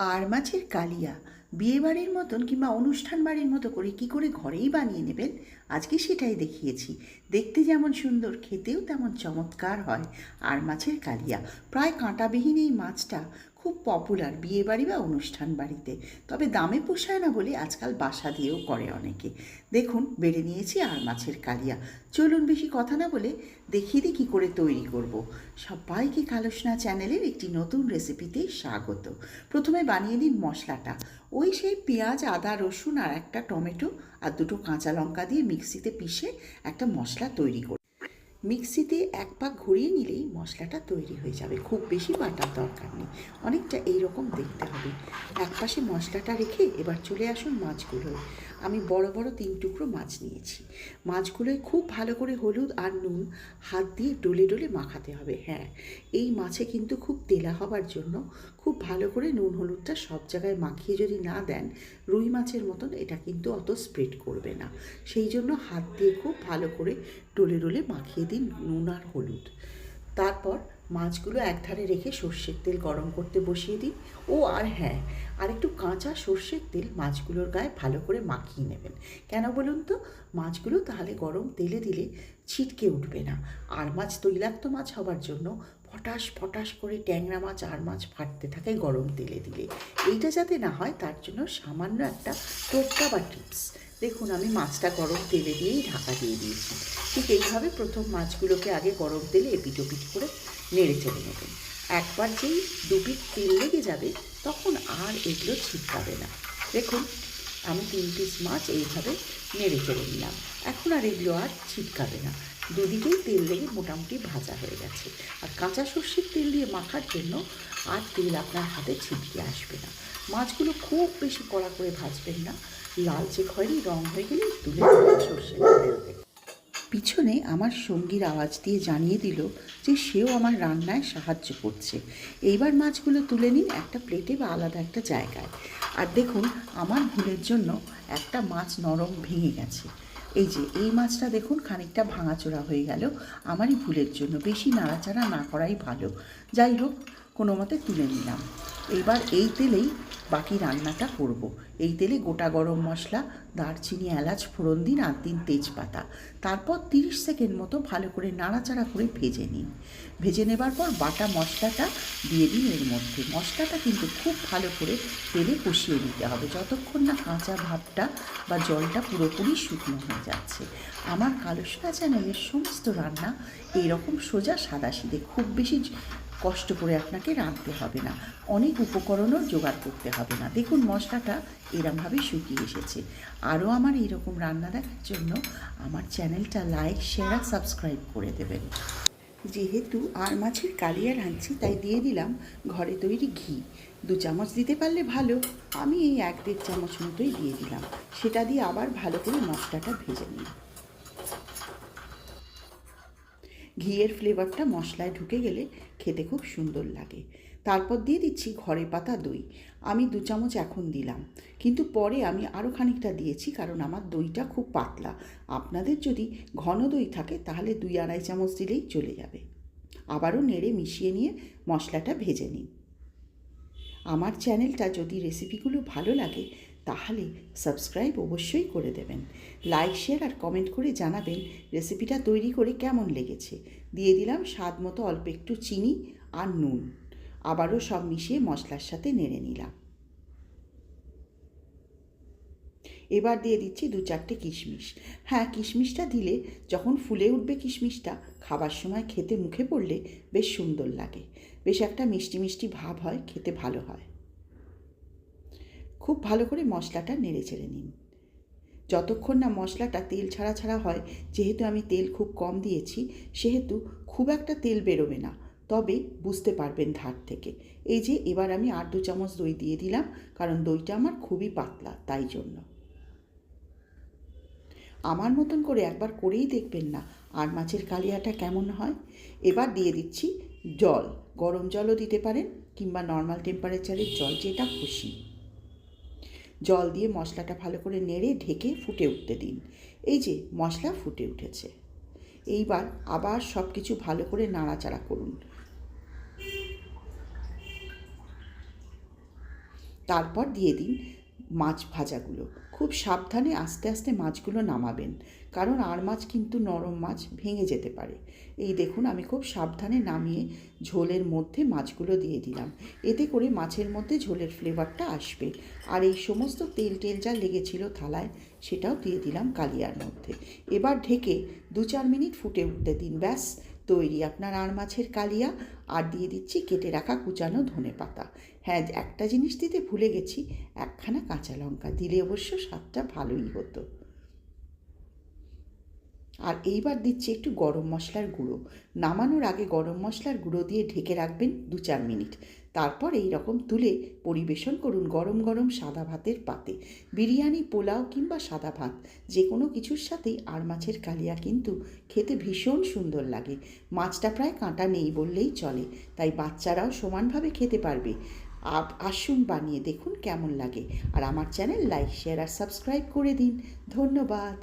আর মাছের কালিয়া। বিয়েবাড়ির মতন কিংবা অনুষ্ঠান বাড়ির মতো করে কি করে ঘরেই বানিয়ে নেবেন? আজকে সেটাই দেখিয়েছি। দেখতে যেমন সুন্দর, খেতেও তেমন চমৎকার হয়। আর মাছের কালিয়া, প্রায় কাঁটাবিহীন এই মাছটা খুব পপুলার বিয়েবাড়ি বা অনুষ্ঠান বাড়িতে তবে দামে পোষায় না বলে আজকাল বাসা দিয়েও করে অনেকে। দেখুন, বেড়ে নিয়েছি আর মাছের কালিয়া। চলুন বেশি কথা না বলে দেখিয়ে দিই কী করে তৈরি করব। সবাইকে কালোসনা চ্যানেলের একটি নতুন রেসিপিতে স্বাগত। প্রথমে বানিয়ে দিন মশলাটা। ওই সেই পেঁয়াজ, আদা, রসুন আর একটা টমেটো আর দুটো কাঁচা লঙ্কা দিয়ে মিক্সিতে পিষে একটা মশলা তৈরি করুন মিক্সিতে এক পাক ঘুরিয়ে নিলেই মশলাটা তৈরি হয়ে যাবে। খুব বেশি বাটার দরকার নেই। অনেকটা এইরকম দেখতে হবে। এক পাশে মশলাটা রেখে এবার চলে আসুন মাছগুলোয়। আমি বড় বড় তিন টুকরো মাছ নিয়েছি। মাছগুলোয় খুব ভালো করে হলুদ আর নুন হাত দিয়ে ডলে ডলে মাখাতে হবে। হ্যাঁ এই মাছে কিন্তু খুব তেলা হবার জন্য খুব ভালো করে নুন হলুদটা সব জায়গায় মাখিয়ে যদি না দেন, রুই মাছের মতন এটা কিন্তু অত স্প্রেড করবে না। সেই জন্য হাত দিয়ে খুব ভালো করে ডলে ডলে মাখিয়ে দিন নুন আর হলুদ। তারপর মাছগুলো একধারে রেখে সর্ষের তেল গরম করতে বসিয়ে দিন ও আর হ্যাঁ আর একটু কাঁচা সর্ষের তেল মাছগুলোর গায়ে ভালো করে মাখিয়ে নেবেন। কেন বলুন তো? মাছগুলো তাহলে গরম তেলে দিলে ছিটকে উঠবে না। আর মাছ তৈলাক্ত মাছ হবার জন্য ফটাস ফটাস করে ট্যাংরা মাছ আর মাছ ফাটতে থাকে গরম তেলে দিলে। এইটা যাতে না হয়, তার জন্য সামান্য একটা টোটকা বা টিপস। দেখুন, আমি মাছটা গরম তেলে দিয়েই ঢাকা দিয়ে দিয়েছি। ঠিক এইভাবে প্রথম মাছগুলোকে আগে গরম তেলে এপিট ওপিট করে নেড়ে চেড়ে নেবেন। একবার যেই দুপিট তেল লেগে যাবে, তখন আর এগুলো ছিটকাবে না। দেখুন, আমি তিন পিস মাছ এইভাবে নেড়ে চেড়ে নিলাম। এখন আর এগুলো আর ছিটকাবে না। দুদিকেই তেল লেগে মোটামুটি ভাজা হয়ে গেছে। আর কাঁচা সর্ষের তেল দিয়ে মাখার জন্য আর তেল আপনার হাতে ছিটকে আসবে না। মাছগুলো খুব বেশি কড়া করে ভাজবেন না। লালচে খয়েরি রং হয়ে গেলে তুলে সর্ষের পিছনে আমার সঙ্গীর আওয়াজ দিয়ে জানিয়ে দিল যে সেও আমার রান্নায় সাহায্য করছে। এইবার মাছগুলো তুলে নিন একটা প্লেটে বা আলাদা একটা জায়গায়। আর দেখুন, আমার ভুলের জন্য একটা মাছ নরম ভেঙে গেছে। এই যে, এই মাছটা দেখুন, খানিকটা ভাঙাচোরা হয়ে গেল। আমারই ভুলের জন্য বেশি নাড়াচাড়া না করাই ভালো। যাই হোক কোনো মতে তুলে নিলাম। এইবার এই তেলেই বাকি রান্নাটা করব। এই তেলে গোটা গরম মশলা, দারচিনি, এলাচ ফোড়ন দিন আর দিন তেজপাতা। তারপর তিরিশ সেকেন্ড মতো ভালো করে নাড়াচাড়া করে ভেজে নিন। ভেজে নেবার পর বাটা মশলাটা দিয়ে দিন এর মধ্যে। মশলাটা কিন্তু খুব ভালো করে তেলে কষিয়ে নিতে হবে। যতক্ষণ না কাঁচা ভাবটা বা জলটা পুরোপুরি শুকনো হয়ে যাচ্ছে। আমার কালোসনা চ্যানেলের সমস্ত রান্না এইরকম সোজা সাদাসিধে খুব বেশি কষ্ট করে আপনাকে রাঁধতে হবে না। অনেক উপকরণও জোগাড় করতে হবে না। দেখুন, মশলাটা এরমভাবে শুকিয়ে এসেছে। আরও আমার এইরকম রান্না দেখার জন্য আমার চ্যানেলটা লাইক, শেয়ার আর সাবস্ক্রাইব করে দেবেন। যেহেতু আর মাছের কালিয়া রাঁধছি তাই দিয়ে দিলাম ঘরে তৈরি ঘি। দু চামচ দিতে পারলে ভালো। আমি এই এক দেড় চামচ মতোই দিয়ে দিলাম। সেটা দিয়ে আবার ভালো করে মশলাটা ভেজে নিই ঘিয়ের ফ্লেভারটা মশলায় ঢুকে গেলে খেতে খুব সুন্দর লাগে। তারপর দিয়ে দিচ্ছি ঘরে পাতা দই। আমি দু চামচ এখন দিলাম। কিন্তু পরে আমি আরও খানিকটা দিয়েছি কারণ আমার দইটা খুব পাতলা। আপনাদের যদি ঘন দই থাকে তাহলে দুই আড়াই চামচ দিলেই চলে যাবে। আবারও নেড়ে মিশিয়ে নিয়ে মশলাটা ভেজে নিন। আমার চ্যানেলটা যদি রেসিপিগুলো ভালো লাগে তাহলে সাবস্ক্রাইব অবশ্যই করে দেবেন। লাইক শেয়ার আর কমেন্ট করে জানাবেন রেসিপিটা তৈরি করে কেমন লেগেছে। দিয়ে দিলাম স্বাদ মতো অল্প একটু চিনি আর নুন। আবারও সব মিশিয়ে মশলার সাথে নেড়ে নিলাম। এবার দিয়ে দিচ্ছি দু চারটে কিশমিশ। হ্যাঁ কিশমিশটা দিলে যখন ফুলে উঠবে কিশমিশটা, খাবার সময় খেতে মুখে পড়লে বেশ সুন্দর লাগে। বেশ একটা মিষ্টি মিষ্টি ভাব হয়, খেতে ভালো হয়। খুব ভালো করে মশলাটা নেড়ে চেড়ে নিন। যতক্ষণ না মশলাটা তেল ছাড়া ছাড়া হয়, যেহেতু আমি তেল খুব কম দিয়েছি, সেহেতু খুব একটা তেল বেরোবে না। তবে বুঝতে পারবেন ধার থেকে। এই যে এবার আমি আর দু চামচ দই দিয়ে দিলাম, কারণ দইটা আমার খুবই পাতলা, তাই জন্য। আমার মতন করে একবার করেই দেখবেন না আর মাছের কালিয়াটা কেমন হয়। এবার দিয়ে দিচ্ছি জল। গরম জলও দিতে পারেন কিংবা নর্মাল টেম্পারেচারের জল, যেটা খুশি। জল দিয়ে মশলাটা ভালো করে নেড়ে ঢেকে ফুটে উঠতে দিন। এই যে, মশলা ফুটে উঠেছে। এইবার আবার সব কিছু ভালো করে নাড়াচাড়া করুন। তারপর দিয়ে দিন মাছ ভাজাগুলো। খুব সাবধানে আস্তে আস্তে মাছগুলো নামাবেন, কারণ আর মাছ কিন্তু নরম মাছ ভেঙে যেতে পারে। এই দেখুন, আমি খুব সাবধানে নামিয়ে ঝোলের মধ্যে মাছগুলো দিয়ে দিলাম। এতে করে মাছের মধ্যে ঝোলের ফ্লেভারটা আসবে। আর এই সমস্ত তেল টেল যা লেগেছিল থালায়, সেটাও দিয়ে দিলাম কালিয়ার মধ্যে। এবার ঢেকে দু চার মিনিট ফুটে উঠতে দিন, ব্যাস। তৈরি আপনার আর মাছের কালিয়া আর দিয়ে দিচ্ছি কেটে রাখা কুচানো ধনে পাতা। হ্যাঁ একটা জিনিস দিতে ভুলে গেছি, একখানা কাঁচা লঙ্কা। দিলে অবশ্য স্বাদটা ভালোই হতো। আর এইবার দিচ্ছি একটু গরম মশলার গুঁড়ো। নামানোর আগে গরম মশলার গুঁড়ো দিয়ে ঢেকে রাখবেন দু চার মিনিট। তারপর এই রকম তুলে পরিবেশন করুন গরম গরম সাদা ভাতের পাতে। বিরিয়ানি, পোলাও কিংবা সাদা ভাত যে কোনো কিছুর সাথেই আর মাছের কালিয়া কিন্তু খেতে ভীষণ সুন্দর লাগে। মাছটা প্রায় কাঁটা নেই বললেই চলে, তাই বাচ্চারাও সমানভাবে খেতে পারবে। আসুন বানিয়ে দেখুন কেমন লাগে। আর আমার চ্যানেল লাইক, শেয়ার আর সাবস্ক্রাইব করে দিন। ধন্যবাদ।